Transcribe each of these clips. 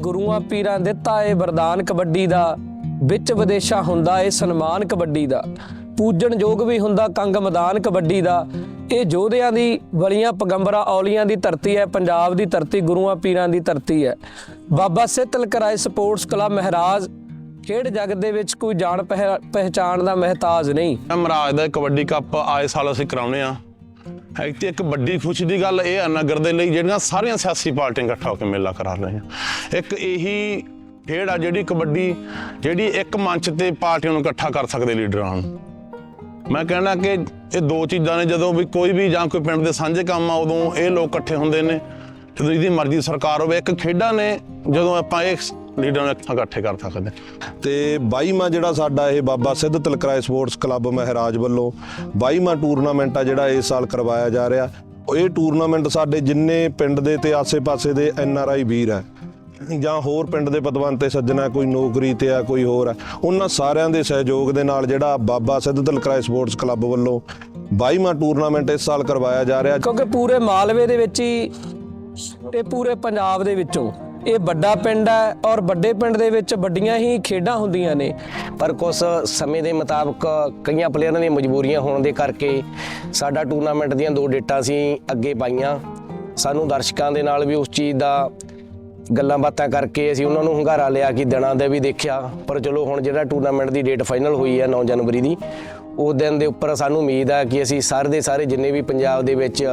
ਗੁਰੂਆਂ ਪੀਰਾਂ ਦਿੱਤਾ ਏ ਵਰਦਾਨ ਕਬੱਡੀ ਦਾ, ਵਿੱਚ ਵਿਦੇਸ਼ਾ ਹੁੰਦਾ ਏ ਸਨਮਾਨ ਕਬੱਡੀ ਦਾ, ਪੂਜਣ ਯੋਗ ਵੀ ਹੁੰਦਾ ਕੰਗ ਮੈਦਾਨ ਕਬੱਡੀ ਦਾ। ਇਹ ਯੋਧਿਆਂ ਦੀ ਬਲੀਆਂ, ਪਗੰਬਰਾ, ਔਲੀਆਂ ਦੀ ਧਰਤੀ ਹੈ, ਪੰਜਾਬ ਦੀ ਧਰਤੀ, ਗੁਰੂਆਂ ਪੀਰਾਂ ਦੀ ਧਰਤੀ ਹੈ। ਬਾਬਾ ਸਿੱਤਲ ਕਰਾਏ ਸਪੋਰਟਸ ਕਲੱਬ ਮਹਾਰਾਜ, ਖੇਡ ਜਗਤ ਦੇ ਵਿੱਚ ਕੋਈ ਜਾਣ ਪਹਿ- ਪਹਿਚਾਣ ਦਾ ਮਹਤਾਜ ਨਹੀਂ। ਮਹਾਰਾਜ ਦਾ ਕਬੱਡੀ ਕੱਪ ਆਏ ਸਾਲ ਅਸੀਂ ਕਰਾਉਨੇ ਆ। ਐਕਤੀ ਇੱਕ ਵੱਡੀ ਖੁਸ਼ੀ ਦੀ ਗੱਲ ਇਹ ਆ, ਨਗਰ ਦੇ ਲਈ ਜਿਹੜੀਆਂ ਸਾਰੀਆਂ ਸਿਆਸੀ ਪਾਰਟੀਆਂ ਇਕੱਠਾ ਹੋ ਕੇ ਮੇਲਾ ਕਰਾ ਰਹੀਆਂ। ਇੱਕ ਇਹੀ ਖੇਡ ਆ ਜਿਹੜੀ ਕਬੱਡੀ, ਜਿਹੜੀ ਇੱਕ ਮੰਚ ਤੇ ਪਾਰਟੀਆਂ ਨੂੰ ਇਕੱਠਾ ਕਰ ਸਕਦੇ ਲੀਡਰਾਂ ਨੂੰ। ਮੈਂ ਕਹਿਣਾ ਕਿ ਇਹ ਦੋ ਚੀਜ਼ਾਂ ਨੇ, ਜਦੋਂ ਵੀ ਕੋਈ ਵੀ ਜਾਂ ਕੋਈ ਪਿੰਡ ਦੇ ਸਾਂਝੇ ਕੰਮ ਆ, ਉਦੋਂ ਇਹ ਲੋਕ ਇਕੱਠੇ ਹੁੰਦੇ ਨੇ। ਜਦੋਂ ਇਹਦੀ ਮਰਜ਼ੀ ਸਰਕਾਰ ਹੋਵੇ, ਇੱਕ ਖੇਡਾਂ ਨੇ, ਜਦੋਂ ਆਪਾਂ ਇਹ ਲੀਡਰਾਂ ਨੂੰ ਇਕੱਠੇ ਕਰ ਸਕਦੇ। ਤੇ 22ਵਾਂ ਜਿਹੜਾ ਸਾਡਾ ਇਹ ਬਾਬਾ ਸਿੱਧ ਤਲਕਰਾਏ ਸਪੋਰਟਸ ਕਲੱਬ ਮਹਾਰਾਜ ਵੱਲੋਂ 22ਵਾਂ ਟੂਰਨਾਮੈਂਟ ਆ ਜਿਹੜਾ ਇਸ ਸਾਲ ਕਰਵਾਇਆ ਜਾ ਰਿਹਾ ਇਹ ਟੂਰਨਾਮੈਂਟ ਸਾਡੇ ਜਿੰਨੇ ਪਿੰਡ ਦੇ ਤੇ ਆਸੇ-ਪਾਸੇ ਦੇ ਐਨ ਆਰ ਆਈ ਵੀਰ ਹੈ ਜਾਂ ਹੋਰ ਪਿੰਡ ਦੇ ਪਤਵੰਤੇ ਸੱਜਣਾ ਕੋਈ ਨੌਕਰੀ ਤੇ ਆ ਕੋਈ ਹੋਰ ਹੈ ਉਹਨਾਂ ਸਾਰਿਆਂ ਦੇ ਸਹਿਯੋਗ ਦੇ ਨਾਲ ਜਿਹੜਾ ਬਾਬਾ ਸਿੱਧ ਤਲਕਰਾਏ ਸਪੋਰਟਸ ਕਲੱਬ ਵੱਲੋਂ 22ਵਾਂ ਟੂਰਨਾਮੈਂਟ ਇਸ ਸਾਲ ਕਰਵਾਇਆ ਜਾ ਰਿਹਾ ਕਿਉਂਕਿ ਪੂਰੇ ਮਾਲਵੇ ਦੇ ਵਿੱਚ ਹੀ ਤੇ ਪੂਰੇ ਪੰਜਾਬ ਦੇ ਵਿੱਚੋਂ ਇਹ ਵੱਡਾ ਪਿੰਡ ਹੈ ਔਰ ਵੱਡੇ ਪਿੰਡ ਦੇ ਵਿੱਚ ਵੱਡੀਆਂ ਹੀ ਖੇਡਾਂ ਹੁੰਦੀਆਂ ਨੇ। ਪਰ ਕੁਝ ਸਮੇਂ ਦੇ ਮੁਤਾਬਕ ਕਈਆਂ ਪਲੇਅਰਾਂ ਦੀਆਂ ਮਜਬੂਰੀਆਂ ਹੋਣ ਦੇ ਕਰਕੇ ਸਾਡਾ ਟੂਰਨਾਮੈਂਟ ਦੀਆਂ ਦੋ ਡੇਟਾਂ ਅਸੀਂ ਅੱਗੇ ਪਾਈਆਂ। ਸਾਨੂੰ ਦਰਸ਼ਕਾਂ ਦੇ ਨਾਲ ਵੀ ਉਸ ਚੀਜ਼ ਦਾ ਗੱਲਾਂ ਬਾਤਾਂ ਕਰਕੇ ਅਸੀਂ ਉਹਨਾਂ ਨੂੰ ਹੰਗਾਰਾ ਲਿਆ ਕਿ ਦਿਨਾਂ ਦੇ ਵੀ ਦੇਖਿਆ। ਪਰ ਚਲੋ ਹੁਣ ਜਿਹੜਾ ਟੂਰਨਾਮੈਂਟ ਦੀ ਡੇਟ ਫਾਈਨਲ ਹੋਈ ਹੈ 9 ਜਨਵਰੀ ਦੀ, ਉਸ ਦਿਨ ਦੇ ਉੱਪਰ ਸਾਨੂੰ ਉਮੀਦ ਆ ਕਿ ਅਸੀਂ ਸਾਰੇ ਦੇ ਸਾਰੇ ਜਿੰਨੇ ਵੀ ਪੰਜਾਬ ਦੇ ਵਿੱਚ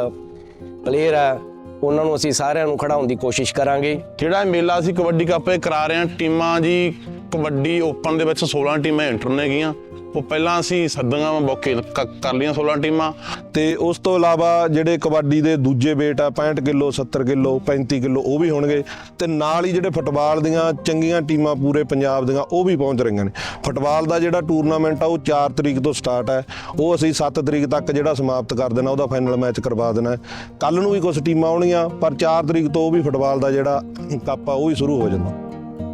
ਪਲੇਅਰ ਆ ਉਹਨਾਂ ਨੂੰ ਅਸੀਂ ਸਾਰਿਆਂ ਨੂੰ ਖੜਾਉਣ ਦੀ ਕੋਸ਼ਿਸ਼ ਕਰਾਂਗੇ। ਜਿਹੜਾ ਮੇਲਾ ਅਸੀਂ ਕਬੱਡੀ ਕੱਪ ਕਰਾ ਰਹੇ ਹਾਂ, ਟੀਮਾਂ ਜੀ ਕਬੱਡੀ ਓਪਨ ਦੇ ਵਿੱਚ 16 ਟੀਮਾਂ ਐਂਟਰ ਨੇ ਗਈਆਂ ਉਹ ਪਹਿਲਾਂ ਅਸੀਂ ਸੱਦੀਆਂ ਬੋਕੇ ਕਰ ਲਈਆਂ 16 ਟੀਮਾਂ ਤੇ ਉਸ ਤੋਂ ਇਲਾਵਾ ਜਿਹੜੇ ਕਬੱਡੀ ਦੇ ਦੂਜੇ weight ਆ 65 ਕਿਲੋ 70 ਕਿਲੋ 35 ਕਿਲੋ, ਉਹ ਵੀ ਹੋਣਗੇ ਤੇ ਨਾਲ ਹੀ ਜਿਹੜੇ ਫੁੱਟਬਾਲ ਦੀਆਂ ਚੰਗੀਆਂ ਟੀਮਾਂ ਪੂਰੇ ਪੰਜਾਬ ਦੀਆਂ, ਉਹ ਵੀ ਪਹੁੰਚ ਰਹੀਆਂ ਨੇ। ਫੁੱਟਬਾਲ ਦਾ ਜਿਹੜਾ ਟੂਰਨਾਮੈਂਟ ਆ, ਉਹ 4 ਤਰੀਕ ਤੋਂ ਸਟਾਰਟ ਹੈ ਉਹ ਅਸੀਂ 7 ਤਰੀਕ ਤੱਕ ਜਿਹੜਾ ਸਮਾਪਤ ਕਰ ਦੇਣਾ, ਉਹਦਾ ਫਾਈਨਲ ਮੈਚ ਕਰਵਾ ਦੇਣਾ। ਕੱਲ ਨੂੰ ਵੀ ਕੁਝ ਟੀਮਾਂ ਆਉਣਗੀਆਂ, ਪਰ 4 ਤਰੀਕ ਤੋਂ ਉਹ ਵੀ ਫੁੱਟਬਾਲ ਦਾ ਜਿਹੜਾ ਕੱਪ ਆ, ਉਹ ਵੀ ਸ਼ੁਰੂ ਹੋ ਜਾਂਦਾ।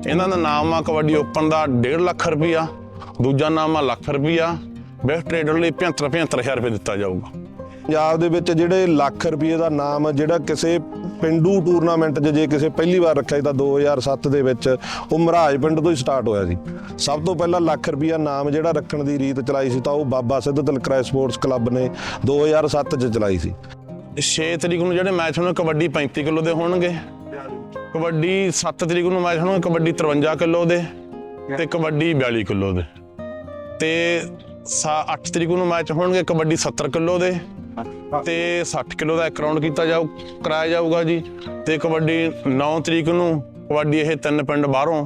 ਇਹਨਾਂ ਦਾ ਨਾਮ ਆ ਕਬੱਡੀ ਓਪਨ ਦਾ 1.5 ਲੱਖ ਰੁਪਈਆ। ਦੂਜਾ ਨਾਮ ਆ ਲੱਖ ਰੁਪਈਆ। ਬੈਸਟ ਟ੍ਰੇਡਰ ਲਈ 75 75000 ਰੁਪਏ ਦਿੱਤਾ ਜਾਊਗਾ। ਪੰਜਾਬ ਦੇ ਵਿੱਚ ਜਿਹੜੇ ਲੱਖ ਰੁਪਏ ਦਾ ਨਾਮ ਜਿਹੜਾ ਕਿਸੇ ਪਿੰਡੂ ਟੂਰਨਾਮੈਂਟ 'ਚ ਜੇ ਕਿਸੇ ਪਹਿਲੀ ਵਾਰ ਰੱਖਿਆ ਸੀ ਤਾਂ 2007 ਦੇ ਵਿੱਚ ਉਹ ਮਹਾਰਾਜ ਪਿੰਡ ਤੋਂ ਹੀ ਸਟਾਰਟ ਹੋਇਆ ਸੀ। ਸਭ ਤੋਂ ਪਹਿਲਾਂ ਲੱਖ ਰੁਪਿਆ ਨਾਮ ਜਿਹੜਾ ਰੱਖਣ ਦੀ ਰੀਤ ਚਲਾਈ ਸੀ ਤਾਂ ਉਹ ਬਾਬਾ ਸਿੱਧ ਤਲਕਰਾਏ ਸਪੋਰਟਸ ਕਲੱਬ ਨੇ 2007 'ਚ ਚਲਾਈ ਸੀ। 6 ਤਰੀਕ ਨੂੰ ਜਿਹੜੇ ਮੈਚ ਹੋਣਗੇ ਕਬੱਡੀ 35 ਕਿਲੋ ਦੇ ਹੋਣਗੇ। ਕਬੱਡੀ 7 ਤਰੀਕ ਨੂੰ ਮੈਚ ਹੋਣਗੇ ਕਬੱਡੀ 53 ਕਿਲੋ ਦੇ। ਤੇ ਕਬੱਡੀ 42 ਕਿਲੋ ਦੇ। ਤੇ 8 ਤਰੀਕ ਨੂੰ ਮੈਚ ਹੋਣਗੇ ਕਬੱਡੀ 70 ਕਿਲੋ ਦੇ। ਤੇ 60 ਕਿਲੋ ਦਾ ਇੱਕ ਰਾਉਂਡ ਕੀਤਾ ਜਾਊ ਕਰਾਇਆ ਜਾਊਗਾ ਜੀ। ਤੇ ਕਬੱਡੀ 9 ਤਰੀਕ ਨੂੰ ਕਬੱਡੀ ਇਹ ਤਿੰਨ ਪਿੰਡ ਬਾਹਰੋਂ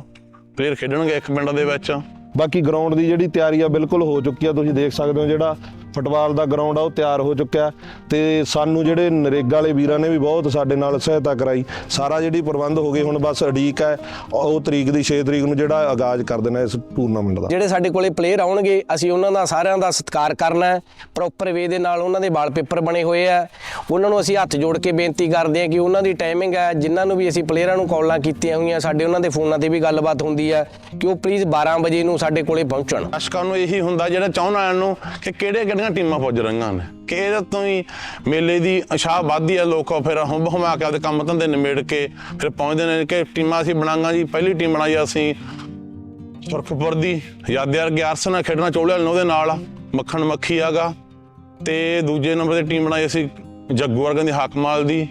ਪਲੇਅਰ ਖੇਡਣਗੇ ਇੱਕ ਪਿੰਡ ਦੇ ਵਿੱਚ। ਬਾਕੀ ਗਰਾਊਂਡ ਦੀ ਜਿਹੜੀ ਤਿਆਰੀ ਆ ਬਿਲਕੁਲ ਹੋ ਚੁੱਕੀ ਆ ਤੁਸੀਂ ਦੇਖ ਸਕਦੇ ਹੋ ਜਿਹੜਾ ਫੁੱਟਬਾਲ ਦਾ ਗਰਾਊਂਡ ਆ ਉਹ ਤਿਆਰ ਹੋ ਚੁੱਕਿਆ ਤੇ ਸਾਨੂੰ ਜਿਹੜੇ ਨਰੇਗਾ ਵਾਲੇ ਵੀਰਾਂ ਨੇ ਵੀ ਬਹੁਤ ਸਾਡੇ ਨਾਲ ਸਹਾਇਤਾ ਕਰਾਈ। ਸਾਰਾ ਜਿਹੜੀ ਪ੍ਰਬੰਧ ਹੋ ਗਏ ਹੁਣ ਬਸ ਅਡੀਕ ਹੈ ਉਹ ਤਰੀਕ ਦੀ 6 ਤਰੀਕ ਨੂੰ ਜਿਹੜਾ ਆਗਾਜ਼ ਕਰ ਦੇਣਾ ਇਸ ਟੂਰਨਾਮੈਂਟ ਦਾ। ਜਿਹੜੇ ਸਾਡੇ ਕੋਲੇ ਪਲੇਅਰ ਆਉਣਗੇ ਅਸੀਂ ਉਹਨਾਂ ਦਾ ਸਾਰਿਆਂ ਦਾ ਸਤਿਕਾਰ ਕਰਨਾ ਹੈ ਪ੍ਰੋਪਰ ਵੇ ਦੇ ਨਾਲ ਉਹਨਾਂ ਦੇ ਵਾਲਪੇਪਰ ਬਣੇ ਹੋਏ ਆ। ਉਹਨਾਂ ਨੂੰ ਅਸੀਂ ਹੱਥ ਜੋੜ ਕੇ ਬੇਨਤੀ ਕਰਦੇ ਹਾਂ ਕਿ ਉਹਨਾਂ ਦੀ ਟਾਈਮਿੰਗ ਹੈ ਜਿਨ੍ਹਾਂ ਨੂੰ ਵੀ ਅਸੀਂ ਪਲੇਅਰਾਂ ਨੂੰ ਕਾਲਾਂ ਕੀਤੀਆਂ ਹੋਈਆਂ ਸਾਡੇ ਉਹਨਾਂ ਦੇ ਫੋਨਾਂ ਤੇ ਵੀ ਗੱਲਬਾਤ ਹੁੰਦੀ ਹੈ ਕਿ ਉਹ ਪਲੀਜ਼ 12 ਵਜੇ ਨੂੰ ਸਾਡੇ ਕੋਲੇ ਪਹੁੰਚਣ। ਦਰਸ਼ਕਾਂ ਨੂੰ ਇਹੀ ਹੁੰਦਾ ਜਿਹੜਾ ਚਾਹੁਣ ਵਾਲਿਆਂ ਨੂੰ ਕਿ ਕਿਹੜੇ ਕਿਹੜੀਆਂ ਟੀਮਾਂ ਪੁੱਜ ਰਹੀਆਂ ਨੇ? ਕਿ ਇਹਦੇ ਤੋਂ ਹੀ ਮੇਲੇ ਦੀ ਅਸ਼ਾਹ ਵੱਧਦੀ ਹੈ ਲੋਕ, ਫਿਰ ਹੰਬ ਹਮਾ ਕੇ ਆਪਦੇ ਕੰਮ ਧੰਦੇ ਨਿਮੇੜ ਕੇ ਫਿਰ ਪਹੁੰਚਦੇ ਨੇ ਕਿ ਟੀਮਾਂ ਅਸੀਂ ਬਣਾਂਗਾ ਜੀ, ਪਹਿਲੀ ਟੀਮ ਬਣਾਈ ਅਸੀਂ। ਸੁਰਖਪੁਰ ਦੀ ਯਾਦਿਆਰ ਗਿਆਰਸ ਨਾਲ ਖੇਡਣਾ ਚੋਲੇ ਵਾਲੇ ਨੇ ਉਹਦੇ ਨਾਲ ਮੱਖਣ ਮੱਖੀ ਆਗਾ। ਤੇ ਦੂਜੇ ਨੰਬਰ ਤੇ ਟੀਮ ਬਣਾਈ ਅਸੀਂ ਜੱਗੂ ਵਰਗਾਂ ਦੀ, ਹਾਕਮਾਲ ਦੀ।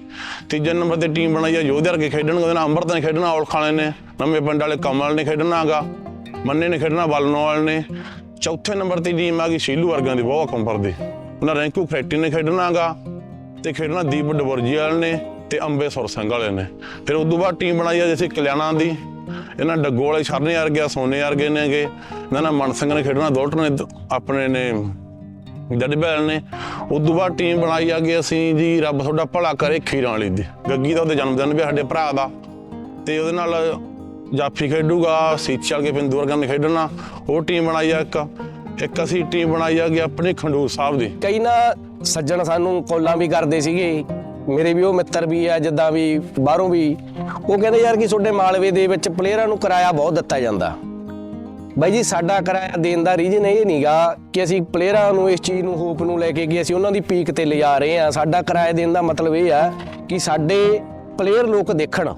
ਤੀਜੇ ਨੰਬਰ ਤੇ ਟੀਮ ਬਣਾਈ ਆ ਯੋਧੇ ਵਰਗੇ ਖੇਡਣਗੇ, ਉਹਦੇ ਨਾਲ ਅੰਮ੍ਰਿਤ ਨੇ ਖੇਡਣਾ, ਔਲਖ ਵਾਲੇ ਨੇ। ਨਵੇਂ ਪਿੰਡ ਵਾਲੇ ਕਮਲ ਨੇ ਖੇਡਣਾਗਾ। ਮੰਨੇ ਨੇ ਖੇਡਣਾ ਬਲਨੋ ਵਾਲੇ ਨੇ। ਚੌਥੇ ਨੰਬਰ ਤੇ ਟੀਮ ਆ ਗਈ ਸ਼ੀਲੂ ਵਰਗਾਂ ਦੀ, ਬਹੁਤ ਕੰਪਰ ਦੀ। ਉਹਨਾਂ ਰੈਂਕੂ ਖੇਟੀ ਨੇ ਖੇਡਣਾਗਾ ਤੇ ਖੇਡਣਾ ਦੀਪ ਡਬਰਜੀ ਵਾਲੇ ਨੇ ਤੇ ਅੰਬੇ ਸੁਰ ਸਿੰਘ ਵਾਲੇ ਨੇ। ਫਿਰ ਉਦੋਂ ਬਾਅਦ ਟੀਮ ਬਣਾਈ ਆ ਜਿਵੇਂ ਕਲਿਆਣਾ ਦੀ। ਇਹਨਾਂ ਡੱਗੋ ਵਾਲੇ ਸ਼ਰਨੇ ਵਰਗੇ, ਸੋਨੇ ਵਰਗੇ ਨੇਗੇ। ਇਹਨਾਂ ਨਾਲ ਮਨ ਸਿੰਘ ਨੇ ਖੇਡਣਾ ਦੋਲਟ ਨੇ ਆਪਣੇ ਨੇ ਜੱਜ ਬੈਲ ਨੇ। ਤੋਂ ਬਾਅਦ ਟੀਮ ਬਣਾਈ ਆ ਗਈ ਅਸੀਂ ਜੀ, ਰੱਬ ਤੁਹਾਡਾ ਭਲਾ ਕਰੇ ਖੀਰਾਂ ਵਾਲੀ ਦੀ। ਗੱਗੀ ਦਾ ਉਹਦੇ ਜਨਮ ਦਿਨ ਵੀ ਸਾਡੇ ਭਰਾ ਦਾ। ਤੇ ਉਹਦੇ ਨਾਲ ਜਾਫੀ ਖੇਡੂਗਾ ਸੀਚਲ ਕੇ ਪਿੰਦੂ ਵਰਗਾਂ ਖੇਡਣਾ, ਉਹ ਟੀਮ ਬਣਾਈ ਆ ਇੱਕ। ਇੱਕ ਅਸੀਂ ਟੀਮ ਬਣਾਈ ਆ ਗਈ ਆਪਣੀ ਖੰਡੂਰ ਸਾਹਿਬ ਦੀ। ਕਈ ਨਾ ਸੱਜਣ ਸਾਨੂੰ ਕਾਲਾਂ ਵੀ ਕਰਦੇ ਸੀਗੇ। ਮੇਰੇ ਵੀ ਉਹ ਮਿੱਤਰ ਵੀ ਆ, ਜਿੱਦਾਂ ਵੀ ਬਾਹਰੋਂ ਵੀ। ਉਹ ਕਹਿੰਦੇ ਯਾਰ ਕਿ ਤੁਹਾਡੇ ਮਾਲਵੇ ਦੇ ਵਿੱਚ ਪਲੇਅਰਾਂ ਨੂੰ ਕਿਰਾਇਆ ਬਹੁਤ ਦਿੱਤਾ ਜਾਂਦਾ। ਬਾਈ ਜੀ, ਸਾਡਾ ਕਿਰਾਇਆ ਦੇਣ ਦਾ ਰੀਜਨ ਇਹ ਨਹੀਂਗਾ ਕਿ ਅਸੀਂ ਪਲੇਅਰਾਂ ਨੂੰ ਇਸ ਚੀਜ਼ ਨੂੰ ਹੋਪ ਨੂੰ ਲੈ ਕੇ ਕਿ ਅਸੀਂ ਉਹਨਾਂ ਦੀ ਪੀਕ ਤੇ ਲਿਜਾ ਰਹੇ ਹਾਂ ਸਾਡਾ ਕਿਰਾਇਆ ਦੇਣ ਦਾ ਮਤਲਬ ਇਹ ਆ ਕਿ ਸਾਡੇ ਪਲੇਅਰ ਲੋਕ ਦੇਖਣ।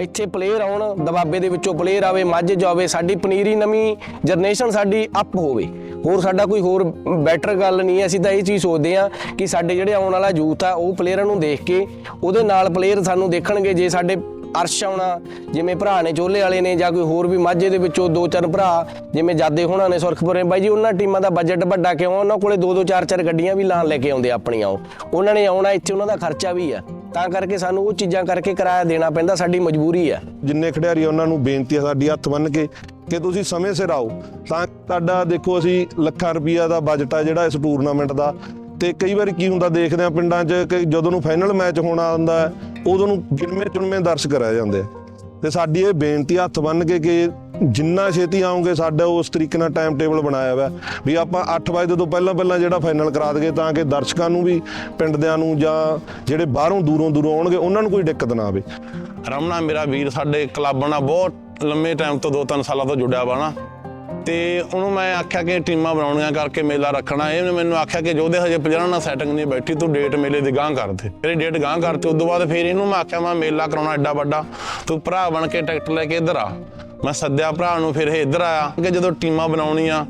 ਇੱਥੇ ਪਲੇਅਰ ਆਉਣ, ਦਬਾਬੇ ਦੇ ਵਿੱਚੋਂ ਪਲੇਅਰ ਆਵੇ, ਮੱਝ ਜਾਵੇ, ਸਾਡੀ ਪਨੀਰੀ ਨਵੀਂ ਜਨਰੇਸ਼ਨ ਸਾਡੀ ਅਪ ਹੋਵੇ। ਹੋਰ ਸਾਡਾ ਕੋਈ ਹੋਰ ਬੈਟਰ ਗੱਲ ਨਹੀਂ ਹੈ। ਅਸੀਂ ਤਾਂ ਇਹ ਚੀਜ਼ ਸੋਚਦੇ ਆ ਕਿ ਸਾਡੇ ਜਿਹੜੇ ਆਉਣ ਵਾਲਾ ਯੂਥ ਆ, ਉਹ ਪਲੇਅਰਾਂ ਨੂੰ ਦੇਖ ਕੇ, ਉਹਦੇ ਨਾਲ ਪਲੇਅਰ ਸਾਨੂੰ ਦੇਖਣਗੇ। ਜੇ ਸਾਡੇ ਅਰਸ਼ ਆਉਣਾ, ਜਿਵੇਂ ਭਰਾ ਨੇ ਚੋਲੇ ਵਾਲੇ ਨੇ ਜਾਂ ਕੋਈ ਹੋਰ ਵੀ ਮਾਝੇ ਦੇ ਵਿੱਚੋਂ ਦੋ ਚਾਰ ਭਰਾ, ਜਿਵੇਂ ਜਾਦੇ ਹੋਣਾ ਨੇ ਸੁਰਖਪੁਰੇ, ਬਾਈ ਜੀ, ਉਹਨਾਂ ਟੀਮਾਂ ਦਾ ਬਜਟ ਵੱਡਾ ਕਿਉਂ ਆ? ਉਹਨਾਂ ਕੋਲੇ ਦੋ ਦੋ ਚਾਰ ਚਾਰ ਗੱਡੀਆਂ ਵੀ ਲਾਣ ਲੈ ਕੇ ਆਉਂਦੇ ਆ ਆਪਣੀਆਂ ਉਹ। ਉਹਨਾਂ ਨੇ ਆਉਣਾ, ਇੱਥੇ ਉਹਨਾਂ ਦਾ ਖਰਚਾ ਵੀ ਆ। ਤਾਂ ਕਰਕੇ ਸਾਨੂੰ ਉਹ ਚੀਜ਼ਾਂ ਕਰਕੇ ਕਿਰਾਇਆ ਦੇਣਾ ਪੈਂਦਾ, ਸਾਡੀ ਮਜਬੂਰੀ ਆ ਜਿੰਨੇ ਖਿਡਾਰੀ ਉਹਨਾਂ ਨੂੰ ਬੇਨਤੀ ਆ, ਸਾਡੀ ਹੱਥ ਬੰਨ ਕੇ ਕਿ ਤੁਸੀਂ ਸਮੇਂ ਸਿਰ ਆਓ। ਤਾਂ ਤੁਹਾਡਾ ਦੇਖੋ ਅਸੀਂ ਲੱਖਾਂ ਰੁਪਈਆ ਦਾ ਬਜਟ ਆ ਜਿਹੜਾ ਇਸ ਟੂਰਨਾਮੈਂਟ ਦਾ। ਤੇ ਕਈ ਵਾਰੀ ਕੀ ਹੁੰਦਾ, ਦੇਖਦੇ ਆ ਪਿੰਡਾਂ 'ਚ ਕਿ ਜਦੋਂ ਨੂੰ ਫਾਈਨਲ ਮੈਚ ਹੋਣਾ ਹੁੰਦਾ ਉਦੋਂ ਨੂੰ ਗਿਣਵੇਂ ਚੁਣਵੇਂ ਦਰਸ਼ਕ ਰਹਿ ਜਾਂਦੇ ਆ। ਤੇ ਸਾਡੀ ਇਹ ਬੇਨਤੀ ਹੱਥ ਬੰਨ ਕੇ ਕਿ ਜਿੰਨਾ ਛੇਤੀ ਆਉਂਗੇ, ਸਾਡਾ ਉਸ ਤਰੀਕੇ ਨਾਲ ਟਾਈਮ ਟੇਬਲ ਬਣਾਇਆ ਹੋਇਆ। ਵੀ ਆਪਾਂ 8 ਵਜੇ ਤੋਂ ਪਹਿਲਾਂ ਪਹਿਲਾਂ ਜਿਹੜਾ ਫਾਈਨਲ ਕਰਾ ਦਈਏ, ਤਾਂ ਕਿ ਦਰਸ਼ਕਾਂ ਨੂੰ ਵੀ, ਪਿੰਡਦਿਆਂ ਨੂੰ ਜਾਂ ਜਿਹੜੇ ਬਾਹਰੋਂ ਦੂਰੋਂ ਦੂਰੋਂ ਆਉਣਗੇ, ਉਹਨਾਂ ਨੂੰ ਕੋਈ ਦਿੱਕਤ ਨਾ ਆਵੇ। ਰਮਣਾ ਮੇਰਾ ਵੀਰ ਸਾਡੇ ਕਲੱਬ ਨਾਲ ਬਹੁਤ ਲੰਮੇ ਟਾਈਮ ਤੋਂ 2-3 ਸਾਲਾਂ ਤੋਂ ਜੁੜਿਆ ਵਾ ਨਾ। ਤੇ ਉਹਨੂੰ ਮੈਂ ਆਖਿਆ ਕਿ ਟੀਮਾਂ ਬਣਾਉਣੀਆਂ ਕਰਕੇ ਮੇਲਾ ਰੱਖਣਾ। ਇਹਨੇ ਮੈਨੂੰ ਆਖਿਆ ਕਿ ਜੋਦੇ ਹਜੇ ਪਲੇਅਰਾਂ ਨਾਲ ਸੈਟਿੰਗ ਨਹੀਂ ਬੈਠੀ, ਤੂੰ ਡੇਟ ਮੇਲੇ ਦੀ ਗਾਂਹ ਕਰ ਦੇ। ਫਿਰ ਡੇਟ ਗਾਂਹ ਕਰਤੇ ਉਦੋਂ ਬਾਅਦ ਫਿਰ ਇਹਨੂੰ ਮੈਂ ਆਖਿਆ, ਮੈਂ ਮੇਲਾ ਕਰਾਉਣਾ ਐਡਾ ਵੱਡਾ। ਤੂੰ ਭਰਾ ਬਣ ਕੇ ਟਿਕਟ ਲੈ ਕੇ ਇੱਧਰ ਆ। ਮੈਂ ਸੱਦਿਆ ਭਰਾ ਨੂੰ, ਫਿਰ ਇਹ ਇੱਧਰ ਆਇਆ ਕਿ ਜਦੋਂ ਟੀਮਾਂ ਬਣਾਉਣੀਆਂ,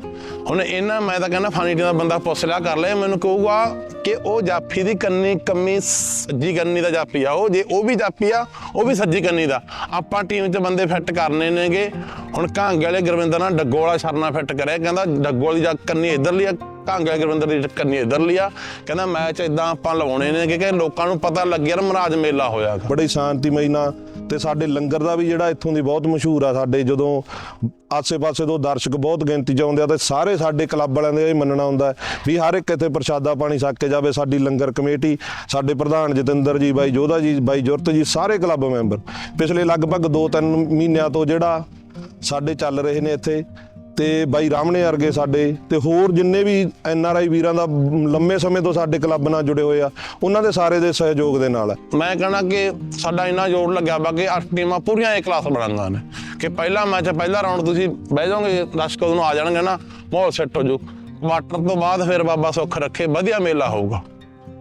ਹੁਣ ਇਹਨਾਂ, ਮੈਂ ਤਾਂ ਕਹਿੰਦਾ ਫਾਨੀ ਟੀਮ ਦਾ ਬੰਦਾ ਪੁੱਛ ਲਿਆ, ਕਰ ਲੈ, ਮੈਨੂੰ ਕਹੂਗਾ ਕਿ ਉਹ ਜਾਫੀ ਦੀ ਕੰਨੀ ਕੰਮੀ ਸੱਜੀ ਕੰਨੀ ਦਾ ਜਾਫੀ ਆ, ਉਹ ਜੇ ਉਹ ਵੀ ਜਾਫੀ ਆ, ਉਹ ਵੀ ਸੱਜੀ ਕੰਨੀ ਦਾ। ਆਪਾਂ ਟੀਮ 'ਚ ਬੰਦੇ ਫਿੱਟ ਕਰਨੇ ਨੇਗੇ। ਹੁਣ ਕਾਂਗੇ ਵਾਲੇ ਗੁਰਵਿੰਦਰ ਨਾਲ ਡੱਗੋ ਵਾਲਾ ਸ਼ਰਨਾ ਫਿੱਟ ਕਰਿਆ, ਕਹਿੰਦਾ ਡੱਗੋ ਵਾਲੀ ਜਾ ਕੰਨੀ ਇਧਰਲੀ ਆ ਕਾਂਗੇ ਗੁਰਵਿੰਦਰ ਦੀ ਕੰਨੀ ਇਧਰਲੀ ਆ। ਕਹਿੰਦਾ ਮੈਚ ਇਦਾਂ ਆਪਾਂ ਲਵਾਉਣੇ ਨੇ ਕਿ ਲੋਕਾਂ ਨੂੰ ਪਤਾ ਲੱਗੇ ਯਾਰ ਮਹਾਰਾਜ ਮੇਲਾ ਹੋਇਆ ਗਾ। ਬੜੀ ਸ਼ਾਂਤੀਮਈ ਨਾਲ ਤੇ ਸਾਡੇ ਲੰਗਰ ਦਾ ਵੀ ਜਿਹੜਾ ਇੱਥੋਂ ਦੀ ਬਹੁਤ ਮਸ਼ਹੂਰ ਆ, ਸਾਡੇ ਜਦੋਂ ਆਸੇ-ਪਾਸੇ ਤੋਂ ਦਰਸ਼ਕ ਬਹੁਤ ਗਿਣਤੀ 'ਚ ਆਉਂਦੇ ਆ ਤੇ ਸਾਰੇ ਸਾਡੇ ਕਲੱਬ ਵਾਲਿਆਂ ਦੇ ਇਹ ਮੰਨਣਾ ਹੁੰਦਾ ਵੀ ਹਰ ਇੱਕ ਇੱਥੇ ਪ੍ਰਸ਼ਾਦਾ ਪਾਣੀ ਛਕ ਕੇ ਜਾਵੇ, ਸਾਡੀ ਲੰਗਰ ਕਮੇਟੀ, ਸਾਡੇ ਪ੍ਰਧਾਨ ਜਤਿੰਦਰ ਜੀ, ਬਾਈ ਜੋਧਾ ਜੀ, ਬਾਈ ਜੁਰਤ ਜੀ, ਸਾਰੇ ਕਲੱਬ ਮੈਂਬਰ। ਪਿਛਲੇ ਲਗਭਗ 2-3 ਮਹੀਨਿਆਂ ਤੋਂ ਜਿਹੜਾ ਸਾਡੇ ਚੱਲ ਰਹੇ ਨੇ ਇੱਥੇ ਤੇ ਬਾਈ ਰਾਮਣੇ ਵਰਗੇ ਸਾਡੇ ਤੇ ਹੋਰ ਜਿੰਨੇ ਵੀ ਐਨ ਆਰ ਆਈ ਵੀਰਾਂ ਦਾ ਲੰਮੇ ਸਮੇਂ ਤੋਂ ਸਾਡੇ ਕਲੱਬ ਨਾਲ ਜੁੜੇ ਹੋਏ ਆ ਉਹਨਾਂ ਦੇ ਸਾਰੇ ਦੇ ਸਹਿਯੋਗ ਦੇ ਨਾਲ। ਮੈਂ ਕਹਣਾ ਕਿ ਸਾਡਾ ਇੰਨਾ ਜ਼ੋਰ ਲੱਗਿਆ ਵਾ ਕਿ ਅੱਠ ਟੀਮਾਂ ਪੂਰੀਆਂ ਏ ਕਲਾਸ ਬਣਾਂਗਾ ਨੇ ਕਿ ਪਹਿਲਾ ਮੈਚ ਪਹਿਲਾ ਰਾਉਂਡ ਤੁਸੀਂ ਬਹਿ ਜਾਓਗੇ ਦਰਸ਼ਕ ਉਦੋਂ ਆ ਜਾਣਗੇ ਨਾ ਮਾਹੌਲ ਸੈੱਟ ਹੋ ਜਾਊ। ਕੁਆਟਰ ਤੋਂ ਬਾਅਦ ਫਿਰ ਬਾਬਾ ਸੁੱਖ ਰੱਖੇ ਵਧੀਆ ਮੇਲਾ ਹੋਊਗਾ।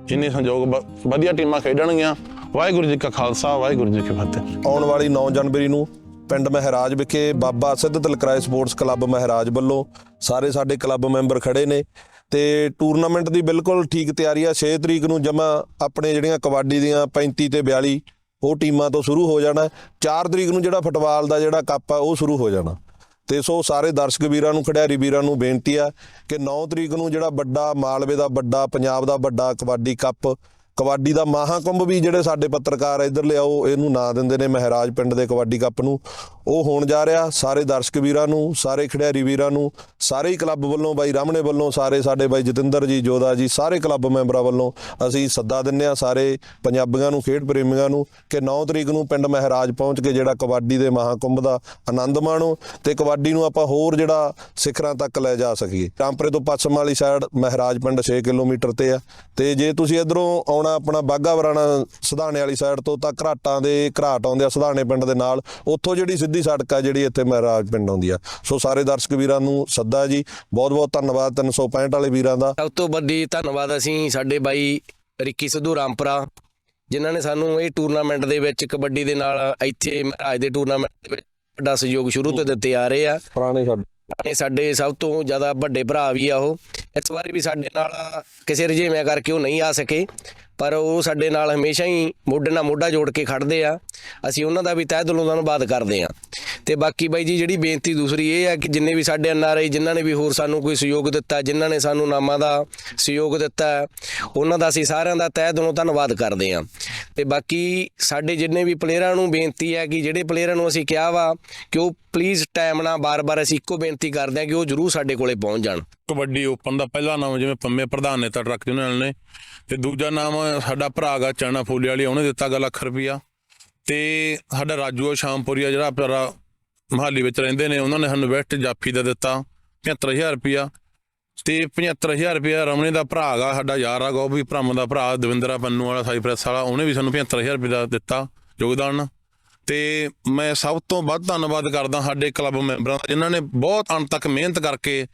ਜਿੰਨੇ ਸੰਯੋਗ ਵਧੀਆ ਟੀਮਾਂ ਖੇਡਣਗੀਆਂ ਵਾਹਿਗੁਰੂ ਜੀ ਕਾ ਖਾਲਸਾ ਵਾਹਿਗੁਰੂ ਜੀ ਕੀ ਫਤਿਹ। ਆਉਣ ਵਾਲੀ 9 ਜਨਵਰੀ ਨੂੰ ਪਿੰਡ ਮਹਿਰਾਜ ਵਿਖੇ ਬਾਬਾ ਸਿੱਧ ਤਲਕਰਾਏ ਸਪੋਰਟਸ ਕਲੱਬ ਮਹਿਰਾਜ ਵੱਲੋਂ ਸਾਰੇ ਸਾਡੇ ਕਲੱਬ ਮੈਂਬਰ ਖੜੇ ਨੇ ਤੇ ਟੂਰਨਾਮੈਂਟ ਦੀ ਬਿਲਕੁਲ ਠੀਕ ਤਿਆਰੀ ਆ। 6 ਤਰੀਕ ਨੂੰ ਜਮਾ ਆਪਣੇ ਜਿਹੜੀਆਂ ਕਬੱਡੀ ਦੀਆਂ 35 ਤੇ 42 ਉਹ ਟੀਮਾਂ ਤੋਂ ਸ਼ੁਰੂ ਹੋ ਜਾਣਾ। 4 ਤਰੀਕ ਨੂੰ ਜਿਹੜਾ ਫੁੱਟਬਾਲ ਦਾ ਜਿਹੜਾ ਕੱਪ ਆ, ਉਹ ਸ਼ੁਰੂ ਹੋ ਜਾਣਾ। ਤੇ ਸੋ ਸਾਰੇ ਦਰਸ਼ਕ ਵੀਰਾਂ ਨੂੰ, ਖਿਡਾਰੀ ਵੀਰਾਂ ਨੂੰ ਬੇਨਤੀ ਆ ਕਿ 9 ਤਰੀਕ ਨੂੰ ਜਿਹੜਾ ਵੱਡਾ ਮਾਲਵੇ ਦਾ ਵੱਡਾ, ਪੰਜਾਬ ਦਾ ਵੱਡਾ ਕਬੱਡੀ ਕੱਪ ਕਬੱਡੀ ਦਾ ਮਹਾਕੁੰਭ ਵੀ ਜਿਹੜੇ ਸਾਡੇ ਪੱਤਰਕਾਰ ਇੱਧਰ ਲਿਆਓ, ਇਹਨੂੰ ਨਾਂ ਦਿੰਦੇ ਨੇ ਮਹਿਰਾਜ ਪਿੰਡ ਦੇ ਕਬੱਡੀ ਕੱਪ ਨੂੰ। ਉਹ ਹੋਣ ਜਾ ਰਿਹਾ, ਸਾਰੇ ਦਰਸ਼ਕ ਵੀਰਾਂ ਨੂੰ, ਸਾਰੇ ਖਿਡਾਰੀ ਵੀਰਾਂ ਨੂੰ, ਸਾਰੇ ਹੀ ਕਲੱਬ ਵੱਲੋਂ, ਬਾਈ ਰਾਮਣੇ ਵੱਲੋਂ, ਸਾਰੇ ਸਾਡੇ ਬਾਈ ਜਤਿੰਦਰ ਜੀ ਜੋਦਾ ਜੀ, ਸਾਰੇ ਕਲੱਬ ਮੈਂਬਰਾਂ ਵੱਲੋਂ ਅਸੀਂ ਸੱਦਾ ਦਿੰਨੇ ਆ ਸਾਰੇ ਪੰਜਾਬੀਆਂ ਨੂੰ, ਖੇਡ ਪ੍ਰੇਮੀਆਂ ਨੂੰ ਕਿ 9 ਤਰੀਕ ਨੂੰ ਪਿੰਡ ਮਹਿਰਾਜ ਪਹੁੰਚ ਕੇ ਜਿਹੜਾ ਕਬੱਡੀ ਦੇ ਮਹਾਕੁੰਭ ਦਾ ਆਨੰਦ ਮਾਣੋ ਤੇ ਕਬੱਡੀ ਨੂੰ ਆਪਾਂ ਹੋਰ ਜਿਹੜਾ ਸਿਖਰਾਂ ਤੱਕ ਲੈ ਜਾ ਸਕੀਏ। ਟਾਂਪਰੇ ਤੋਂ ਪੱਛਮ ਵਾਲੀ ਸਾਈਡ ਮਹਿਰਾਜ ਪਿੰਡ 6 ਕਿਲੋਮੀਟਰ ਤੇ ਆ। ਤੇ ਜੇ ਤੁਸੀਂ ਇਧਰੋਂ ਆਉਣਾ ਆਪਣਾ ਬਾਗਾ ਵਰਾਣਾ ਸਧਾਣੇ ਵਾਲੀ ਸਾਈਡ ਤੋਂ ਤਾਂ ਘਰਾਟਾਂ ਦੇ ਘਰਾਟ ਆਉਂਦੇ ਆ ਸਧਾਣੇ ਪਿੰਡ ਦੇ ਨਾਲ ਉੱਥੋਂ ਜਿਹੜੀ ਸਿੱਧੀ ਸੜਕ ਆ ਜਿਹੜੀ ਇੱਥੇ ਮਹਿਰਾਜ ਪਿੰਡ ਆਉਂਦੀ ਆ। ਸੋ ਸਾਰੇ ਦਰਸ਼ਕ ਵੀਰਾਂ ਨੂੰ ਸੱਦਾ ਜੀ ਬਹੁਤ ਬਹੁਤ ਧੰਨਵਾਦ 365 ਵਾਲੇ ਵੀਰਾਂ ਦਾ। ਸਭ ਤੋਂ ਵੱਡੀ ਧੰਨਵਾਦ ਅਸੀਂ ਸਾਡੇ ਬਾਈ ਰਿੱਕੀ ਸਿੱਧੂ ਰਾਮਪੁਰਾ ਜਿਨ੍ਹਾਂ ਨੇ ਸਾਨੂੰ ਇਹ ਟੂਰਨਾਮੈਂਟ ਦੇ ਵਿੱਚ ਕਬੱਡੀ ਦੇ ਨਾਲ ਇੱਥੇ ਮਹਾਰਾਜ ਦੇ ਟੂਰਨਾਮੈਂਟ ਦੇ ਵਿੱਚ ਵੱਡਾ ਸਹਿਯੋਗ ਸ਼ੁਰੂ ਤੋਂ ਦਿੱਤੇ ਆ ਰਹੇ ਆ। ਪੁਰਾਣੇ ਇਹ ਸਾਡੇ ਸਭ ਤੋਂ ਜ਼ਿਆਦਾ ਵੱਡੇ ਭਰਾ ਵੀ ਆ ਉਹ। ਇਸ ਵਾਰੀ ਵੀ ਸਾਡੇ ਨਾਲ ਕਿਸੇ ਰਜੇਵਿਆਂ ਕਰਕੇ ਉਹ ਨਹੀਂ ਆ ਸਕੇ। ਪਰ ਉਹ ਸਾਡੇ ਨਾਲ ਹਮੇਸ਼ਾ ਹੀ ਮੋਢੇ ਨਾਲ ਮੋਢਾ ਜੋੜ ਕੇ ਖੜਦੇ ਆ। ਅਸੀਂ ਉਹਨਾਂ ਦਾ ਵੀ ਤਹਿ ਦਿਲੋਂ ਧੰਨਵਾਦ ਕਰਦੇ ਆ। ਤੇ ਬਾਕੀ ਬਾਈ ਜੀ, ਜਿਹੜੀ ਬੇਨਤੀ ਦੂਸਰੀ ਇਹ ਆ ਕਿ ਜਿੰਨੇ ਵੀ ਸਾਡੇ ਐਨਆਰਆਈ ਜਿਨ੍ਹਾਂ ਨੇ ਵੀ ਹੋਰ ਸਾਨੂੰ ਕੋਈ ਸਹਿਯੋਗ ਦਿੱਤਾ, ਜਿਨ੍ਹਾਂ ਨੇ ਸਾਨੂੰ ਨਾਮਾਂ ਦਾ ਸਹਿਯੋਗ ਦਿੱਤਾ, ਉਹਨਾਂ ਦਾ ਅਸੀਂ ਸਾਰਿਆਂ ਦਾ ਤਹਿ ਦਿਲੋਂ ਧੰਨਵਾਦ ਕਰਦੇ ਆ। ਤੇ ਬਾਕੀ ਸਾਡੇ ਜਿੰਨੇ ਵੀ ਪਲੇਅਰਾਂ ਨੂੰ ਬੇਨਤੀ ਹੈ ਕਿ ਜਿਹੜੇ ਪਲੇਅਰਾਂ ਨੂੰ ਅਸੀਂ ਕਿਹਾ ਵਾ ਕਿ ਉਹ ਪਲੀਜ਼ ਟਾਈਮ ਨਾਲ ਬਾਰ-ਬਾਰ ਅਸੀਂ ਇੱਕੋ ਬੇਨਤੀ ਕਰਦੇ ਹਾਂ ਕਿ ਉਹ ਜਰੂਰ ਸਾਡੇ ਕੋਲੇ ਪਹੁੰਚ ਜਾਣ। ਕਬੱਡੀ ਓਪਨ ਦਾ ਪਹਿਲਾ ਨਾਮ ਜਿਵੇਂ ਪੰਮੇ ਪ੍ਰਧਾਨ ਨੇਤਾ ਟਰੱਕ ਯੂਨੀਅਨ ਨੇ ਤੇ ਦੂਜਾ ਨਾਮ ਸਾਡਾ ਭਰਾ ਗਾ ਚਰਨਾ ਫੂਲੇ ਵਾਲੀ, ਉਹਨੇ ਦਿੱਤਾ ਗਾ ਲੱਖ ਰੁਪਈਆ। ਤੇ ਸਾਡਾ ਰਾਜੂ ਸ਼ਾਮਪੁਰੀਆ ਜਿਹੜਾ ਆਪਣਾ ਮਹਾਲੀ ਵਿੱਚ ਰਹਿੰਦੇ ਨੇ, ਉਹਨਾਂ ਨੇ ਸਾਨੂੰ ਵੈਸਟ ਜਾਫੀ ਦਾ ਦਿੱਤਾ 75000 ਰੁਪਈਆ। ਤੇ 75000 ਰੁਪਇਆ ਰਮਣੇ ਦਾ ਭਰਾ ਗਾ, ਸਾਡਾ ਯਾਰ ਆ ਗਾ, ਉਹ ਵੀ ਭਰਮ ਦਾ ਭਰਾ, ਦਵਿੰਦਰਾ ਪੰਨੂ ਵਾਲਾ ਸਾਈਪ੍ਰੈਸ ਵਾਲਾ, ਉਹਨੇ ਵੀ ਸਾਨੂੰ 75000 ਰੁਪਏ ਦਾ ਦਿੱਤਾ ਯੋਗਦਾਨ। ਤੇ ਮੈਂ ਸਭ ਤੋਂ ਵੱਧ ਧੰਨਵਾਦ ਕਰਦਾ ਸਾਡੇ ਕਲੱਬ ਮੈਂਬਰਾਂ ਦਾ, ਜਿਨ੍ਹਾਂ ਨੇ ਬਹੁਤ ਅੰਤ ਤੱਕ ਮਿਹਨਤ ਕਰਕੇ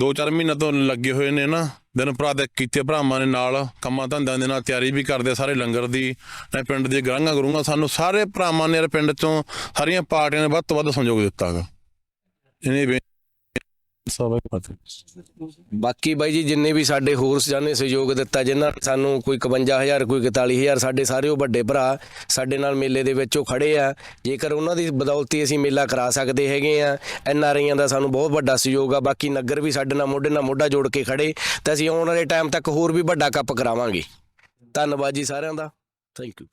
ਦੋ ਚਾਰ ਮਹੀਨੇ ਤੋਂ ਲੱਗੇ ਹੋਏ ਨੇ ਨਾ, ਦਿਨ ਭਰਾ ਦੇ ਕੀਤੇ ਭਰਾਵਾਂ ਨੇ ਨਾਲ, ਕੰਮਾਂ ਧੰਦਿਆਂ ਦੇ ਨਾਲ ਤਿਆਰੀ ਵੀ ਕਰਦੇ ਸਾਰੇ ਲੰਗਰ ਦੀ ਤੇ ਪਿੰਡ ਦੇ ਗਰਾਂਗਾ ਗੁਰੂਆਂ, ਸਾਨੂੰ ਸਾਰੇ ਭਰਾਵਾਂ ਨੇ ਪਿੰਡ ਚੋਂ ਸਾਰੀਆਂ ਪਾਰਟੀਆਂ ਨੇ ਵੱਧ ਤੋਂ ਵੱਧ ਸਹਿਯੋਗ ਦਿੱਤਾ ਗਾ। ਇਹਨੇ ਸਭ ਪਤਾ ਬਾਕੀ ਬਾਈ ਜੀ, ਜਿੰਨੇ ਵੀ ਸਾਡੇ ਹੋਰ ਜਾਨੇ ਸਹਿਯੋਗ ਦਿੱਤਾ, ਜਿਨ੍ਹਾਂ ਨੇ ਸਾਨੂੰ ਕੋਈ 51000 ਕੋਈ 41000 ਸਾਡੇ ਸਾਰੇ ਉਹ ਵੱਡੇ ਭਰਾ ਸਾਡੇ ਨਾਲ ਮੇਲੇ ਦੇ ਵਿੱਚ ਉਹ ਖੜੇ ਆ। ਜੇਕਰ ਉਹਨਾਂ ਦੀ ਬਦੌਲਤੀ ਅਸੀਂ ਮੇਲਾ ਕਰਾ ਸਕਦੇ ਹੈਗੇ ਆ, ਐਨ ਆਰ ਆਈਆਂ ਦਾ ਸਾਨੂੰ ਬਹੁਤ ਵੱਡਾ ਸਹਿਯੋਗ ਆ। ਬਾਕੀ ਨਗਰ ਵੀ ਸਾਡੇ ਨਾਲ ਮੋਢੇ ਨਾਲ ਮੋਢਾ ਜੋੜ ਕੇ ਖੜੇ, ਤਾਂ ਅਸੀਂ ਆਉਣ ਵਾਲੇ ਟਾਈਮ ਤੱਕ ਹੋਰ ਵੀ ਵੱਡਾ ਕੱਪ ਕਰਾਵਾਂਗੇ। ਧੰਨਵਾਦ ਜੀ ਸਾਰਿਆਂ ਦਾ। Thank you